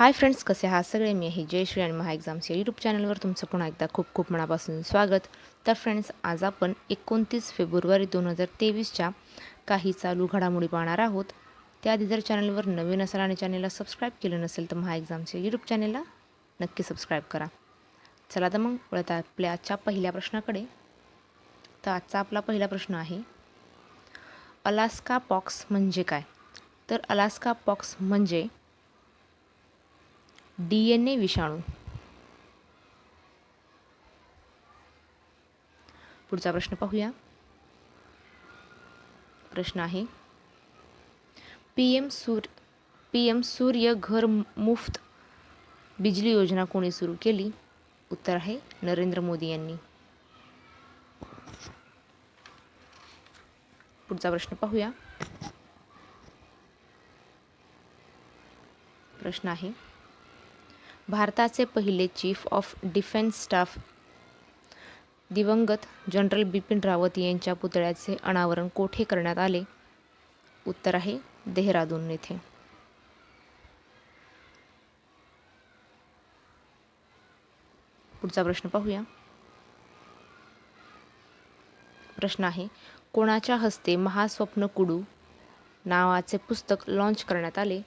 Hi friends कसे आहात सगळे? मी आहे जयश्री आणि महा एक्झाम्स या यूट्यूब चॅनलवर तुमचं पुन्हा एकदा खूप खूप मनापासून स्वागत. तर फ्रेंड्स आज आपण एकोणतीस फेब्रुवारी दोन हजार तेवीसच्या काही चालू घडामोडी पाहणार आहोत. त्याआधी जर चॅनलवर नवीन असाल आणि चॅनलला सबस्क्राईब केलं नसेल तर महा एक्झाम्स या यूट्यूब चॅनलला नक्की सबस्क्राईब करा. चला तर मग वळत आपल्या आजच्या पहिल्या प्रश्नाकडे. तर आजचा आपला पहिला प्रश्न आहे अलास्का पॉक्स म्हणजे काय? तर अलास्का पॉक्स म्हणजे डी एन ए विषाणू पुढचा प्रश्न पाहूया प्रश्न आहे पी एम सूर पी एम सूर्य घर मुफ्त बिजली योजना कोणी सुरू केली उत्तर आहे नरेंद्र मोदी यांनी पुढचा प्रश्न पाहूया प्रश्न आहे भारताचे पहिले चीफ ऑफ डिफेन्स स्टाफ दिवंगत जनरल बिपिन रावत यांच्या पुतळ्याचे अनावरण कोठे करण्यात आले? उत्तर आहे देहरादून येथे. पुढचा प्रश्न पाहूया. प्रश्न आहे कोणाच्या हस्ते महास्वप्न कुडू नावाचे पुस्तक लॉन्च करण्यात आले?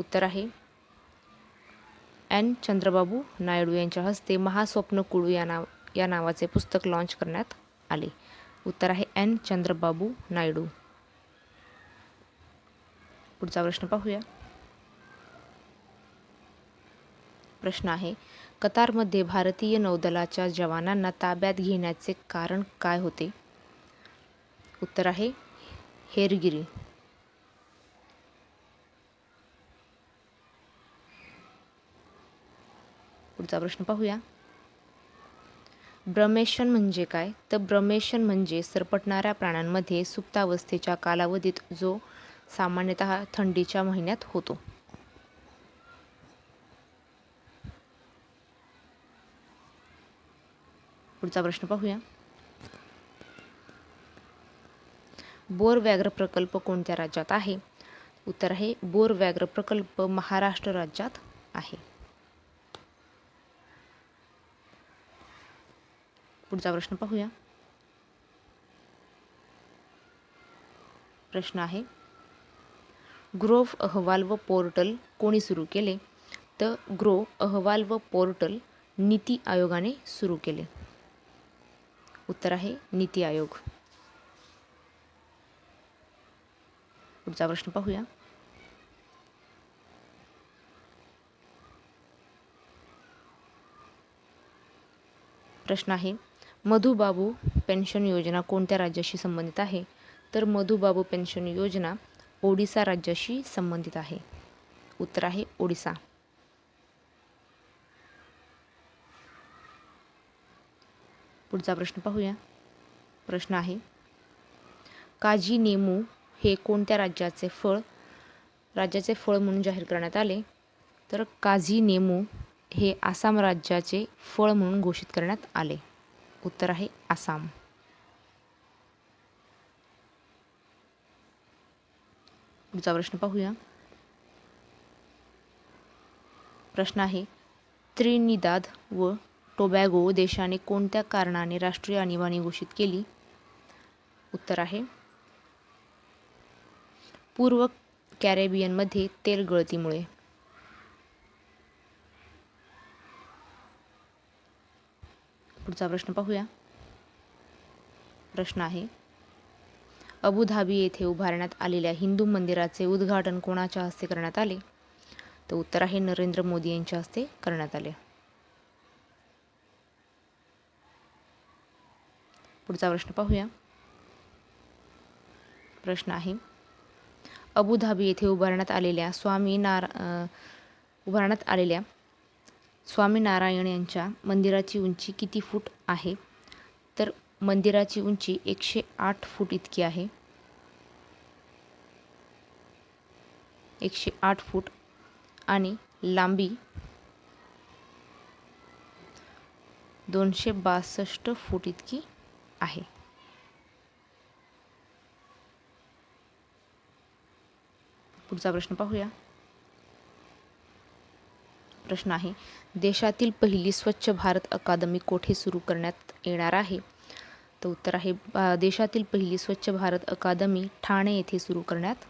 उत्तर आहे एन. चंद्रबाबू नायडू यांच्या हस्ते महास्वप्न कुळू या नाव या नावाचे पुस्तक लॉन्च करण्यात आले. उत्तर आहे एन. चंद्रबाबू नायडू. पुढचा प्रश्न पाहूया. प्रश्न आहे कतारमध्ये भारतीय नौदलाच्या जवानांना ताब्यात घेण्याचे कारण काय होते? उत्तर आहे हेरगिरी. पुढचा प्रश्न पाहूया. ब्रमेशन म्हणजे काय? तर ब्रमेशन म्हणजे सरपटणाऱ्या प्राण्यांमध्ये सुप्तावस्थेच्या कालावधीत जो सामान्यतः थंडीच्या महिन्यात होतो. पुढचा प्रश्न पाहूया. बोर व्याघ्र प्रकल्प कोणत्या राज्यात आहे? उत्तर आहे बोर व्याघ्र प्रकल्प महाराष्ट्र राज्यात आहे. पुढचा प्रश्न पाहूया. प्रश्न आहे ग्रोव्ह अहवाल व पोर्टल कोणी सुरू केले? तर ग्रो अहवाल व पोर्टल नीती आयोगाने सुरू केले. उत्तर आहे नीती आयोग. पुढचा प्रश्न पाहूया. प्रश्न आहे मधुबाबू पेन्शन योजना कोणत्या राज्याशी संबंधित आहे? तर मधुबाबू पेन्शन योजना ओडिसा राज्याशी संबंधित आहे. उत्तर आहे ओडिसा. पुढचा प्रश्न पाहूया. प्रश्न आहे काजी नेमू हे कोणत्या राज्याचे फळ राज्याचे फळ म्हणून जाहीर करण्यात आले? तर काझी नेमू हे आसाम राज्याचे फळ म्हणून घोषित करण्यात आले. उत्तर आहे आसाम. पुढचा प्रश्न पाहूया. प्रश्न आहे त्रिनिदाद व टोबॅगो देशाने कोणत्या कारणाने राष्ट्रीय आणीबाणी घोषित केली? उत्तर आहे पूर्व कॅरेबियनमध्ये तेल गळतीमुळे. पुढचा प्रश्न पाहूया. प्रश्न आहे अबुधाबी येथे उभारण्यात आलेल्या हिंदू मंदिराचे उद्घाटन कोणाच्या हस्ते करण्यात आले? तर उत्तर आहे नरेंद्र मोदी यांच्या हस्ते करण्यात आले. पुढचा प्रश्न पाहूया. प्रश्न आहे अबुधाबी येथे उभारण्यात आलेल्या स्वामी नार उभारण्यात आलेल्या स्वामीनारायण यांच्या मंदिराची उंची किती फूट आहे? तर मंदिराची उंची एकशे आठ फूट इतकी आहे. एकशे आठ फूट. आणि लांबी दोनशे बासष्ट फूट इतकी आहे. पुढचा प्रश्न पाहूया. प्रश्न आहे देशातील पहिली स्वच्छ भारत अकादमी कोठे सुरू करण्यात येणार आहे? तर उत्तर आहे देशातील पहिली स्वच्छ भारत अकादमी ठाणे येथे सुरू करण्यात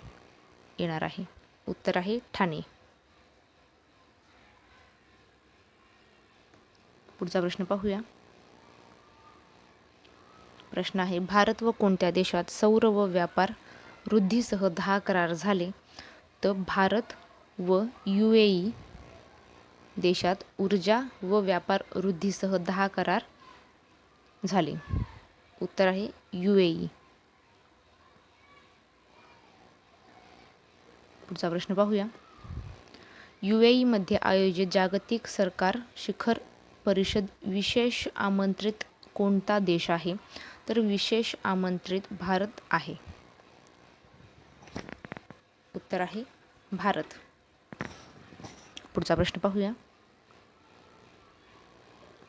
येणार आहे. उत्तर आहे ठाणे. पुढचा प्रश्न पाहूया. प्रश्न आहे भारत व कोणत्या देशात सौर व व्यापार वृद्धीसह दहा करार झाले? तर भारत व यू ए ई देशात ऊर्जा व व्यापार वृद्धीसह दहा करार झाले. उत्तर आहे यू ए ई. पुढचा प्रश्न पाहूया. यू ए ईमध्ये आयोजित जागतिक सरकार शिखर परिषद विशेष आमंत्रित कोणता देश आहे? तर विशेष आमंत्रित भारत आहे. उत्तर आहे भारत. पुढचा प्रश्न पाहूया.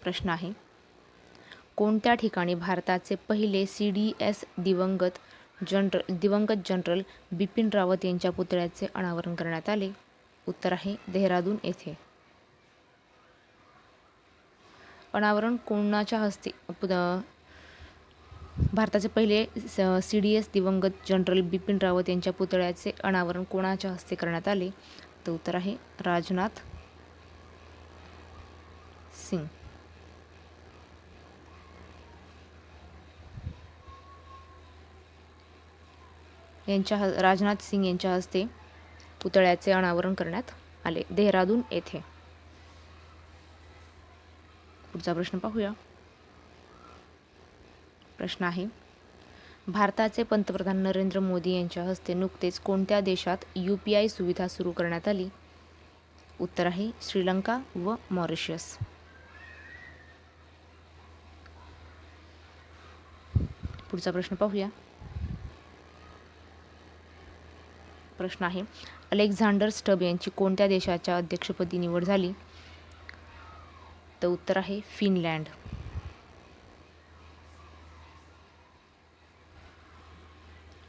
प्रश्न आहे. कोणत्या ठिकाणी भारताचे पहिले सी डी एस दिवंगत जनरल दिवंगत जनरल बिपिन रावत यांच्या पुतळ्याचे अनावरण करण्यात आले? उत्तर आहे देहरादून येथे. अनावरण कोणाच्या हस्ते पुद- भारताचे पहिले सी डी एस दिवंगत जनरल बिपिन रावत यांच्या पुतळ्याचे अनावरण कोणाच्या हस्ते करण्यात आले? तर उत्तर आहे राजनाथ सिंग. यांच्या ह- राजनाथ सिंग यांच्या हस्ते पुतळ्याचे अनावरण करण्यात आले. देहरादून येथे. पुढचा प्रश्न पाहूया. प्रश्न आहे भारताचे पंतप्रधान नरेंद्र मोदी यांच्या हस्ते नुकतेच कोणत्या देशात यू पी आय सुविधा सुरू करण्यात आली? उत्तर आहे श्रीलंका व मॉरिशियस पुढचा प्रश्न पाहूया. प्रश्न आहे. अलेक्झांडर स्टब यांची कोणत्या देशाच्या अध्यक्षपदी निवड झाली? तर उत्तर आहे फिनलँड.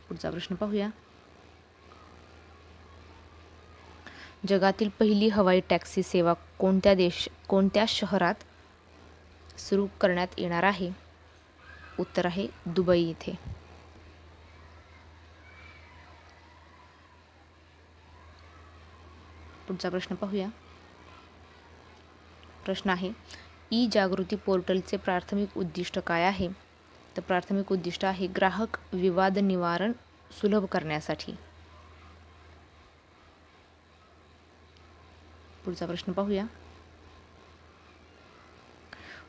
पुढचा प्रश्न पाहूया. जगातील पहिली हवाई टॅक्सी सेवा कोणत्या देश कोणत्या शहरात सुरू करण्यात येणार आहे? उत्तर आहे दुबई इथे. पुढचा प्रश्न पाहूया. प्रश्न आहे ई जागृती पोर्टलचे प्राथमिक उद्दिष्ट काय आहे? तर प्राथमिक उद्दिष्ट आहे ग्राहक विवाद निवारण सुलभ करण्यासाठी. पुढचा प्रश्न पाहूया.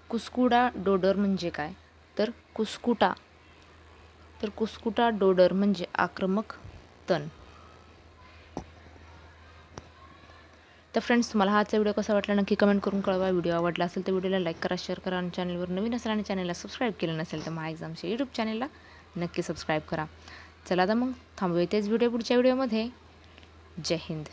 कुस्कुडा डोडर म्हणजे काय? तर कुस्कुटा तर कुस्कुटा डोडर म्हणजे आक्रमक तण. तर फ्रेंड्स तुम्हाला हा आजचा व्हिडिओ कसा वाटला नक्की कमेंट करून कळवा. व्हिडिओ आवडला असेल तर व्हिडिओला लाईक करा शेअर करा आणि चॅनलवर नवीन असेल आणि चॅनलला सबस्क्राईब केलं नसेल तर महा एक्झामच्या यूट्यूब चॅनलला नक्की सबस्क्राईब करा. चला तर मग थांबूया तेच व्हिडिओ पुढच्या व्हिडिओमध्ये जय हिंद.